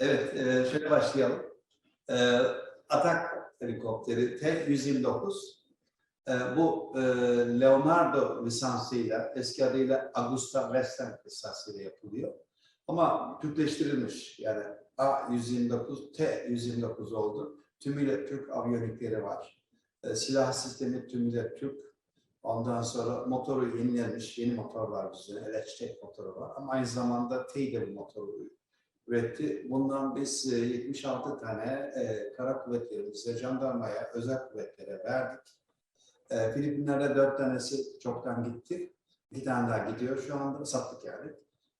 Evet, e, şöyle başlayalım. E, Atak helikopteri T-129. E, bu Leonardo lisansıyla, eski adıyla Augusta Western lisansıyla yapılıyor. Ama Türkleştirilmiş. Yani A-129, T-129 oldu. Tümüyle Türk aviyonikleri var. Silah sistemi tümüyle Türk. Ondan sonra motoru yenilenmiş, yeni motor var bizde. Electric motoru var. Ama aynı zamanda Tiger motoru üretti. Bundan biz e, 76 tane e, kara kuvvetlerimize, jandarmaya, özel kuvvetlere verdik. E, Filipinler'de 4 tanesi çoktan gitti. Bir tane daha gidiyor şu anda, sattık yani.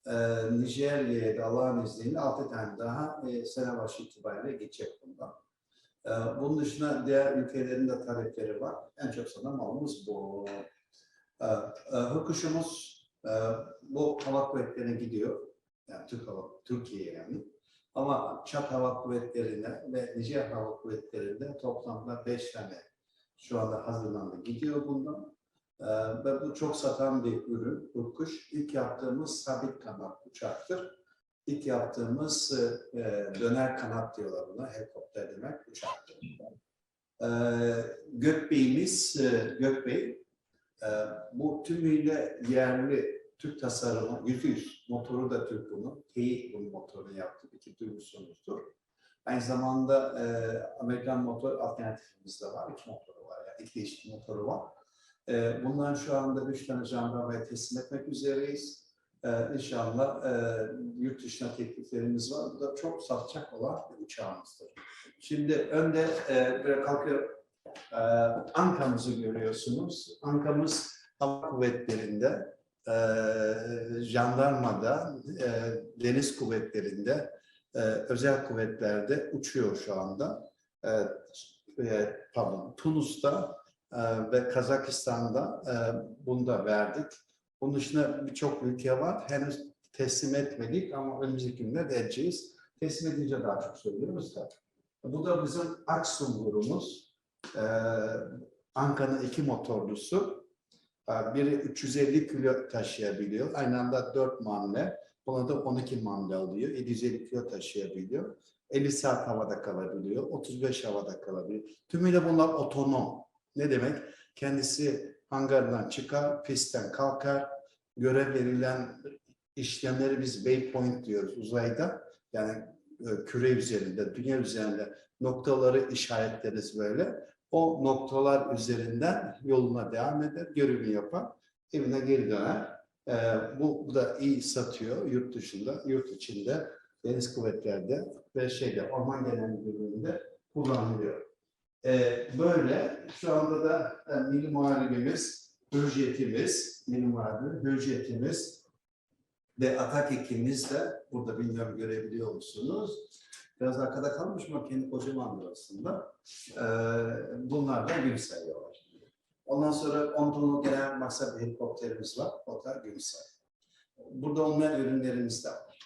E, Nijerya'ya da Allah'ın izniyle 6 tane daha e, sene başı itibariyle geçecek bundan. E, bunun dışında diğer ülkelerin de talepleri var. En çok satılan malımız bu. E, e, Hırkuşumuz e, bu hava kuvvetlerine gidiyor yani Türk Hava, Türkiye yani. Ama Çat Hava Kuvvetleri'ne ve Nijer Hava Kuvvetleri'nde toplamda 5 tane şu anda hazırlandı. Gidiyor bundan. Ee, ve bu çok satan bir ürün, Urkuş. İlk yaptığımız sabit kanat uçaktır. İlk yaptığımız e, döner kanat diyorlar buna, helikopter demek, uçaktır. Ee, Gökbey'imiz, e, Gökbey, e, bu tümüyle yerli Türk tasarımı, yüzde yüz motoru da Türk bunun. T bunun motorunu yaptı. İki duymuşsunuzdur. Aynı zamanda e, Amerikan motor alternatifimiz de var. İki motoru var. Yani iki değişik motoru var. E, bundan şu anda üç tane jandarmaya teslim etmek üzereyiz. E, inşallah e, yurt dışına tekliflerimiz var. Bu da çok satacak olan bir uçağımızdır. Şimdi önde e, böyle kalkıyor. E, Ankamızı görüyorsunuz. Ankamız hava kuvvetlerinde e, jandarmada, e, deniz kuvvetlerinde, e, özel kuvvetlerde uçuyor şu anda. E, e, pardon, Tunus'ta e, ve Kazakistan'da e, bunu da verdik. Bunun dışında birçok ülke var. Henüz teslim etmedik ama önümüzdeki günlerde edeceğiz. Teslim edince daha çok söylüyoruz da. Bu da bizim Aksungur'umuz. E, Anka'nın iki motorlusu. Ee, Biri 350 kilo taşıyabiliyor. Aynı anda 4 mamle. Buna da 12 mamle alıyor. 750 kilo taşıyabiliyor. 50 saat havada kalabiliyor. 35 havada kalabiliyor. Tümüyle bunlar otonom. Ne demek? Kendisi hangardan çıkar, pistten kalkar. Görev verilen işlemleri biz waypoint diyoruz uzayda. Yani e, küre üzerinde, dünya üzerinde noktaları işaretleriz böyle o noktalar üzerinden yoluna devam eder, görevini yapar, evine geri döner. Ee, bu, bu da iyi satıyor yurt dışında, yurt içinde, deniz kuvvetlerde ve şeyde Orman Genel Müdürlüğü'nde kullanılıyor. Ee, böyle şu anda da e, Milli Muharebimiz, hürriyetimiz, Milli Muharebe, hürriyetimiz ve atak ekimiz de burada bilmiyorum görebiliyor musunuz? Biraz arkada kalmış makine kocamandır aslında. Ee, bunlar da gün sayıyorlar. Ondan sonra 10 tonluk genel maksat helikopterimiz var. O da gün sayıyor. Burada olmayan ürünlerimiz de var.